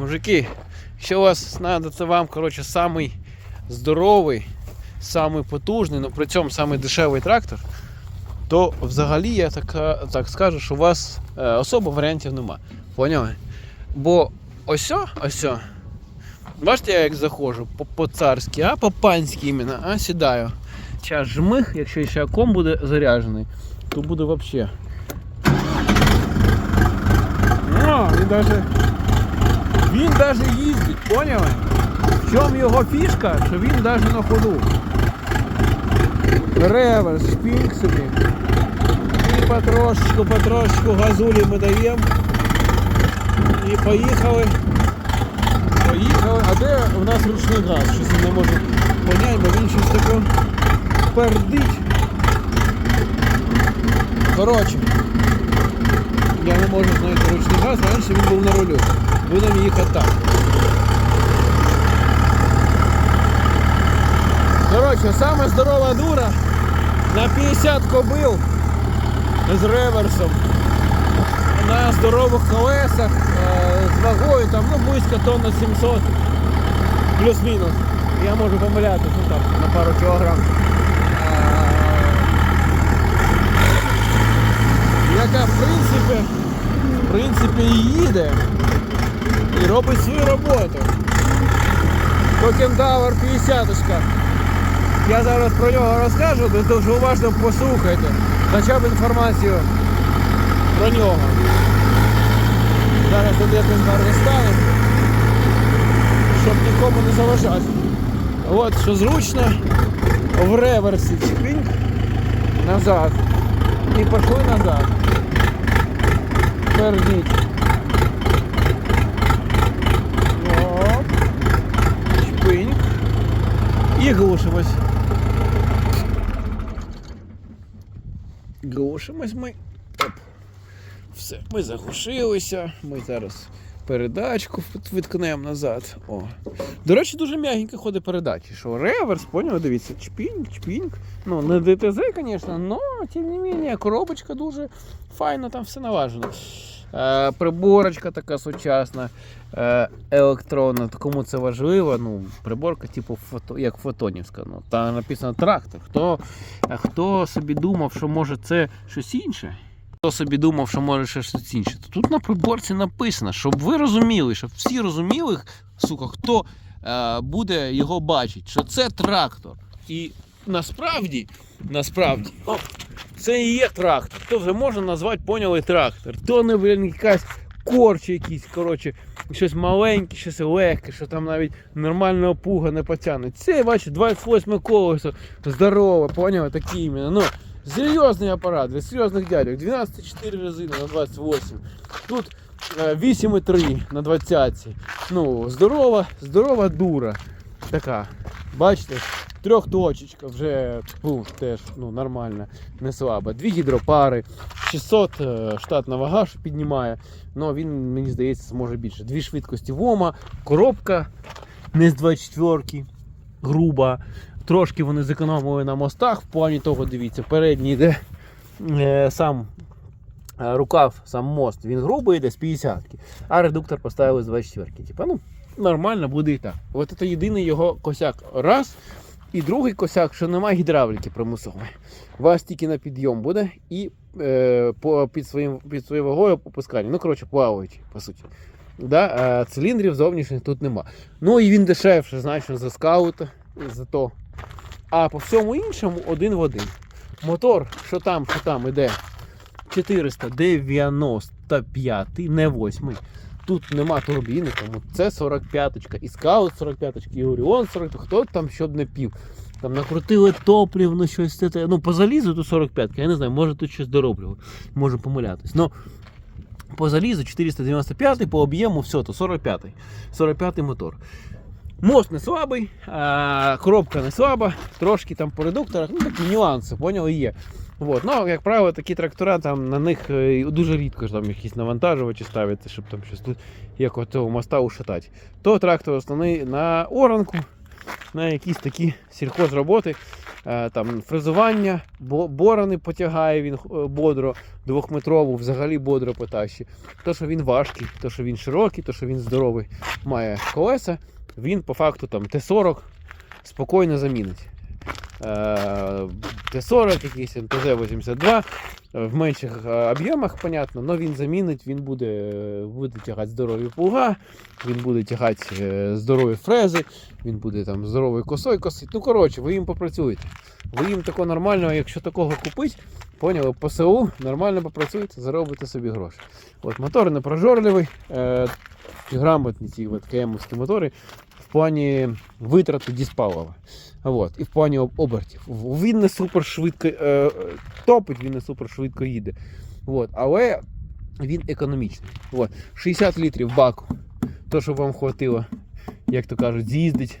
Мужики, якщо у вас треба, це вам, коротше, самий здоровий, самий потужний, але при цьому самий дешевий трактор, то взагалі я так, так скажу, що у вас е, особо варіантів нема. Поняли? Бо ось, ось, бачите, я як заходжу по- по-царськи, а по-панськи іменно, а сідаю. Час жмих, якщо ще ком буде заряджений, то буде взагалі. О, він даже, він даже їздить, поняли? В чому його фішка, що він даже на ходу. Реверс, шпінг собі. І потрошечку, потрошечку газулі ми даємо. І поїхали. Поїхали. А де у нас ручний газ? Щось я не можу поняти, бо він щось таке пердить. Коротше, я не можу знайти ручний газ, раніше він був на рулю. Будемо їхати так. Коротше, саме здорова дура на 50 кобил з реверсом. На здорових колесах е, з вагою там ну, близько тонна 700 плюс-мінус. Я можу помилятися ну, там, на пару кілограм. Яка в принципі, в принципі і їде і робить свою роботу. То 50 -очка. Я зараз про нього розкажу, дуже уважно послухайте. Хоча б інформацію про нього. Зараз тут як він розставив, щоб нікому не заважати. От, що зручно, в реверсі чпінь назад. І пішли назад. Пердіть. Оп. Чпинь. І глушимось. Глушимось ми. Оп. Все, ми заглушилися. Ми зараз передачку виткнемо назад. О. До речі, дуже м'ягенько ходить передачі. Що реверс, поняв, дивіться, чпінь, чпінь. Ну, не ДТЗ, звісно, але тим не менше, коробочка дуже файно, там все налажено. Е, приборочка така сучасна, е, електронна. Кому це важливо, ну, приборка, типу, фото, як фотонівська. Ну, там написано трактор. Хто, хто собі думав, що може це щось інше? Хто собі думав, що може щось інше? Тут на приборці написано, щоб ви розуміли, щоб всі розуміли, сука, хто е, буде його бачити, що це трактор. І насправді, насправді, о, це і є трактор. То вже можна назвати, поняли, трактор. То не блін, якась корч якийсь, коротше, щось маленьке, щось легке, що там навіть нормального пуга не потягне. Це, бачите, 28 колесо, здорове, поняли, такі іменно. Ну, серйозний апарат для серйозних дядьок. 12,4 резини на 28. Тут е, 8,3 на 20. Ну, здорова, здорова дура. Така. Бачите, трьохточечка вже тьфу, теж ну, нормально, не слабо. Дві гідропари, 600 е, штатна вага, що піднімає. Ну він, мені здається, зможе більше. Дві швидкості ВОМа, коробка не з 24 груба. Трошки вони зекономили на мостах, в плані того, дивіться, передній йде е, сам е, рукав, сам мост, він грубий йде з 50-ки, а редуктор поставили з 24-ки. Типа, ну, нормально буде і так. От це єдиний його косяк. Раз. І другий косяк, що немає гідравліки примусової. Вас тільки на підйом буде і е, по, під, своїм, під своєю вагою опускання. Ну, коротше, плаваючи, по суті. Да? Циліндрів зовнішніх тут нема. Ну і він дешевше, значно за скаута, за то. А по всьому іншому один в один. Мотор, що там, що там іде 495, не 8. Тут нема турбіни, тому це 45-ка. І скаут 45-ка, і Оріон 40 хто там щоб не пів. Там накрутили топлівно щось. Це, ну, по залізу то 45 я не знаю, може тут щось дороблювали. Можу помилятись. Ну, по залізу 495, по об'єму все, то 45 45 мотор. Мост не слабий, а коробка не слаба, трошки там по редукторах, ну такі нюанси, поняли, є. Вот. Ну, як правило, такі трактора там на них е, дуже рідко ж там якісь навантажувачі ставляться, щоб там щось тут як цього моста ушатати. То трактор основний на оранку, на якісь такі сільхозроботи. Е, Там фрезування, борони потягає він е, бодро, двохметрову, взагалі бодро по тащі. То, що він важкий, то, що він широкий, то, що він здоровий, має колеса, він по факту там Т-40 спокійно замінить. Е, Т-40, якийсь МТЗ-82 е, в менших е, об'ємах, понятно, але він замінить, він буде, буде тягати здорові плуга, він буде тягати е, здорові фрези, він буде там здоровою косою косити. Ну, коротше, ви їм попрацюєте. Ви їм такого нормального, якщо такого купить, поняли, по СУ нормально попрацюєте, заробите собі гроші. От мотор не прожорливий, е, грамотні ці от КМовські мотори в плані витрати діспалива. От, і в плані обертів. Він не супер швидко е, топить, він не супер швидко їде. От, але він економічний. От, 60 літрів баку. То, що вам хватило, як то кажуть, з'їздить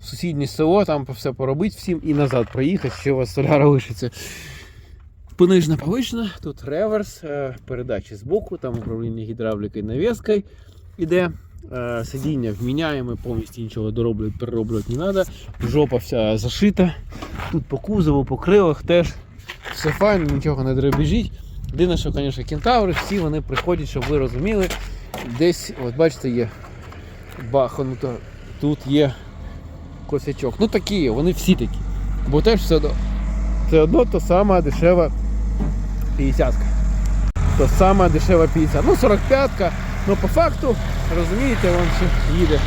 в сусіднє село, там все поробити всім і назад проїхати, ще у вас соляра лишиться. Понижна повишена, тут реверс, е, передачі з боку, там управління гідравлікою навіскою іде. Е, Сидіння вміняємо, повністю нічого дороблювати, перероблювати не треба. Жопа вся зашита. Тут по кузову, по крилах теж все файно, нічого не дребіжить. Єдине, що, звісно, кентаври, всі вони приходять, щоб ви розуміли. Десь, от бачите, є бахануто, тут є косячок. Ну такі, вони всі такі. Бо теж все одно, це одно то сама дешева 50 То сама дешева 50. Ну 45-ка. Ну по факту, розумієте, вон ще їде.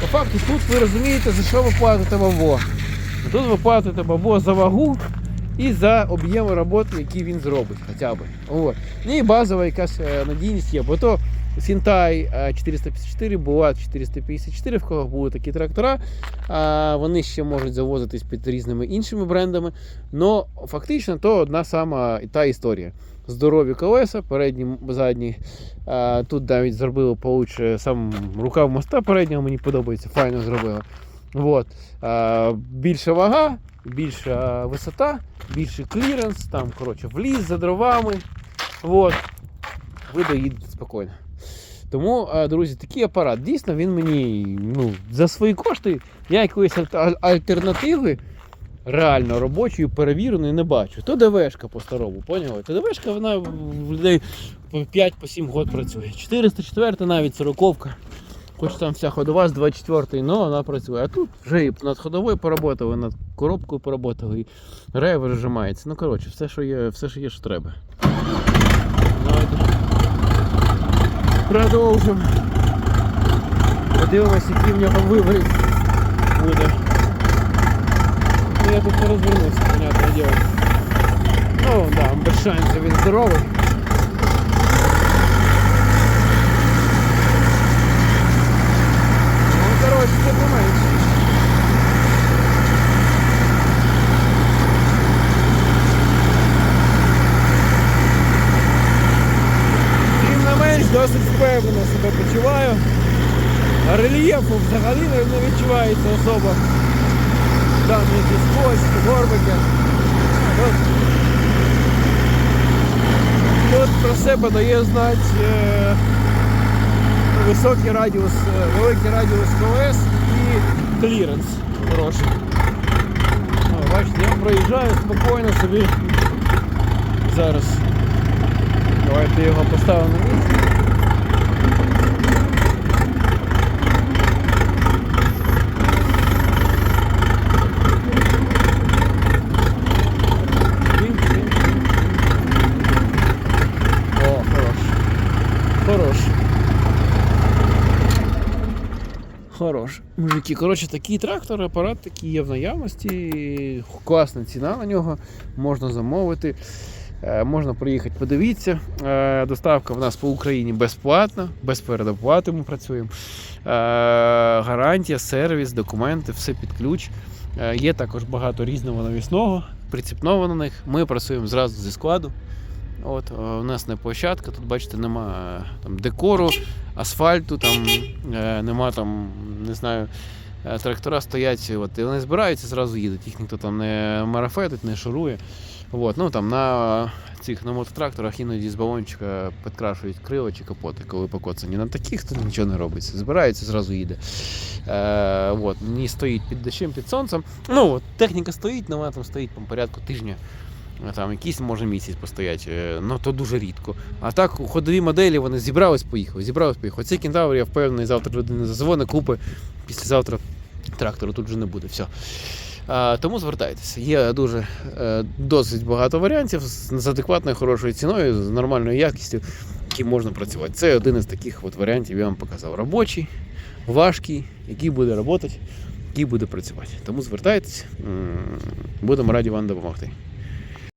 По факту тут ви розумієте, за що ви платите бабло. Тут ви платите бабло за вагу і за об'єми роботи, які він зробить хоча б. От. Ну І базова якась е, надійність є, бо то Сінтай е, 454, була 454, в кого були такі трактора. Вони ще можуть завозитись під різними іншими брендами. Но фактично то одна сама та історія. Здорові колеса, передні, задні. А, тут навіть зробили получше сам рукав моста переднього, мені подобається, файно зробили. Вот. А, більша вага, більша висота, більший кліренс, там, коротше, вліз за дровами. Вот. Ви доїдете спокійно. Тому, друзі, такий апарат, дійсно, він мені ну, за свої кошти, я якоїсь аль- альтернативи реально робочої, перевіреної не бачу. То ДВшка по-старому, поняли? ДВшка вона в людей по 5-7 год працює. 404 навіть 40 Хоч там вся ходова з 24-ї, але вона працює. А тут вже і над ходовою поработали, над коробкою поработали, і ревер вжимається. Ну коротше, все, що є, все, що є, що треба. Продовжимо. Подивимось, який в нього вибір буде. Ну я тут не розвернувся, понятне діло. Ну, да, без шансів він здоровий. Ну, коротше, це поменше. Тим не менш, досить впевнено себе почуваю. Рельєфу взагалі не відчувається особо. Там якісь сквозь, горбики. От. Тут про себе дає знати е, високий радіус, е, великий радіус колес і кліренс хороший. Бачите, я проїжджаю спокійно собі. Зараз. Давайте його поставимо на місце. Хорош. Мужики, коротше, такий трактор, апарат такий є в наявності. Класна ціна на нього. Можна замовити. Е, Можна приїхати, подивіться. Е, Доставка в нас по Україні безплатна, без передоплати ми працюємо. Е, Гарантія, сервіс, документи, все під ключ. Є також багато різного навісного, приціпного на них. Ми працюємо зразу зі складу. От, е, у нас не площадка, тут бачите, нема е, там, декору, асфальту, там, е, нема там, не знаю, е, трактора стоять, от, і вони збираються, зразу їдуть. Їх ніхто там не марафетить, не шурує. От, ну, там, на цих на мототракторах іноді з балончика підкрашують крила чи капоти, коли покоцані. На таких то нічого не робиться. Збирається, зразу їде. Е, от, не стоїть під дощем, під сонцем. Ну, от, техніка стоїть, вона там стоїть по порядку тижня. А Там якийсь може місяць постоять, е, ну то дуже рідко. А так, ходові моделі вони зібрались, поїхали, зібрались, поїхали. Цей кентавр, я впевнений, завтра людина зазвони, купи, післязавтра трактору тут вже не буде. Все. А, тому звертайтеся. Є дуже е, досить багато варіантів з, адекватною хорошою ціною, з нормальною якістю, які можна працювати. Це один із таких от варіантів, я вам показав. Робочий, важкий, який буде працювати, який буде працювати. Тому звертайтеся, будемо раді вам допомогти.